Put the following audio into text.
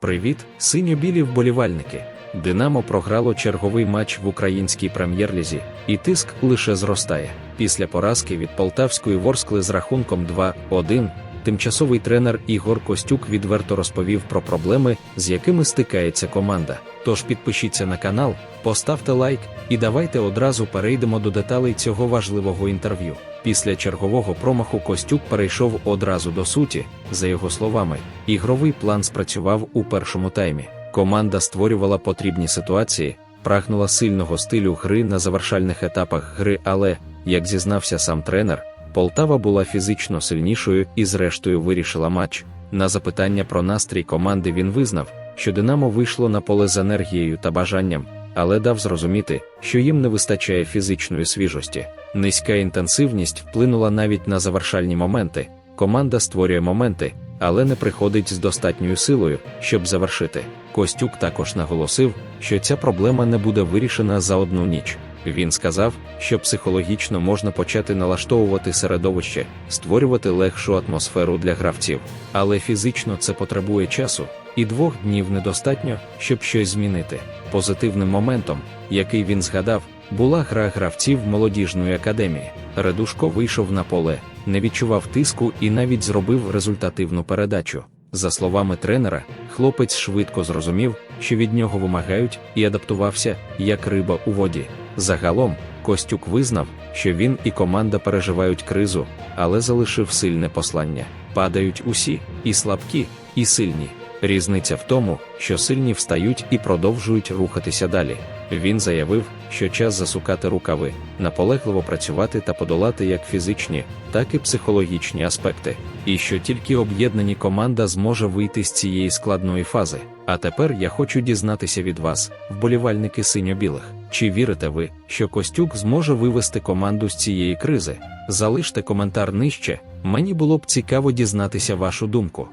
Привіт, синьо-білі вболівальники. Динамо програло черговий матч в українській прем'єр-лізі, і тиск лише зростає. Після поразки від полтавської ворскли з рахунком 2-1 тимчасовий тренер Ігор Костюк відверто розповів про проблеми, з якими стикається команда. Тож підпишіться на канал, поставте лайк і давайте одразу перейдемо до деталей цього важливого інтерв'ю. Після чергового промаху Костюк перейшов одразу до суті. За його словами, ігровий план спрацював у першому таймі. Команда створювала потрібні ситуації, прагнула сильного стилю гри на завершальних етапах гри, але, як зізнався сам тренер, Полтава була фізично сильнішою і, зрештою, вирішила матч. На запитання про настрій команди він визнав, що Динамо вийшло на поле з енергією та бажанням, але дав зрозуміти, що їм не вистачає фізичної свіжості. Низька інтенсивність вплинула навіть на завершальні моменти. Команда створює моменти, але не приходить з достатньою силою, щоб завершити. Костюк також наголосив, що ця проблема не буде вирішена за одну ніч. Він сказав, що психологічно можна почати налаштовувати середовище, створювати легшу атмосферу для гравців, але фізично це потребує часу, і двох днів недостатньо, щоб щось змінити. Позитивним моментом, який він згадав, була гра гравців молодіжної академії. Редушко вийшов на поле, не відчував тиску і навіть зробив результативну передачу. За словами тренера, хлопець швидко зрозумів, що від нього вимагають, і адаптувався, як риба у воді. Загалом, Костюк визнав, що він і команда переживають кризу, але залишив сильне послання. Падають усі, і слабкі, і сильні. Різниця в тому, що сильні встають і продовжують рухатися далі. Він заявив, що час засукати рукави, наполегливо працювати та подолати як фізичні, так і психологічні аспекти, і що тільки об'єднані команда зможе вийти з цієї складної фази. А тепер я хочу дізнатися від вас, вболівальники синьо-білих, чи вірите ви, що Костюк зможе вивести команду з цієї кризи? Залиште коментар нижче, мені було б цікаво дізнатися вашу думку.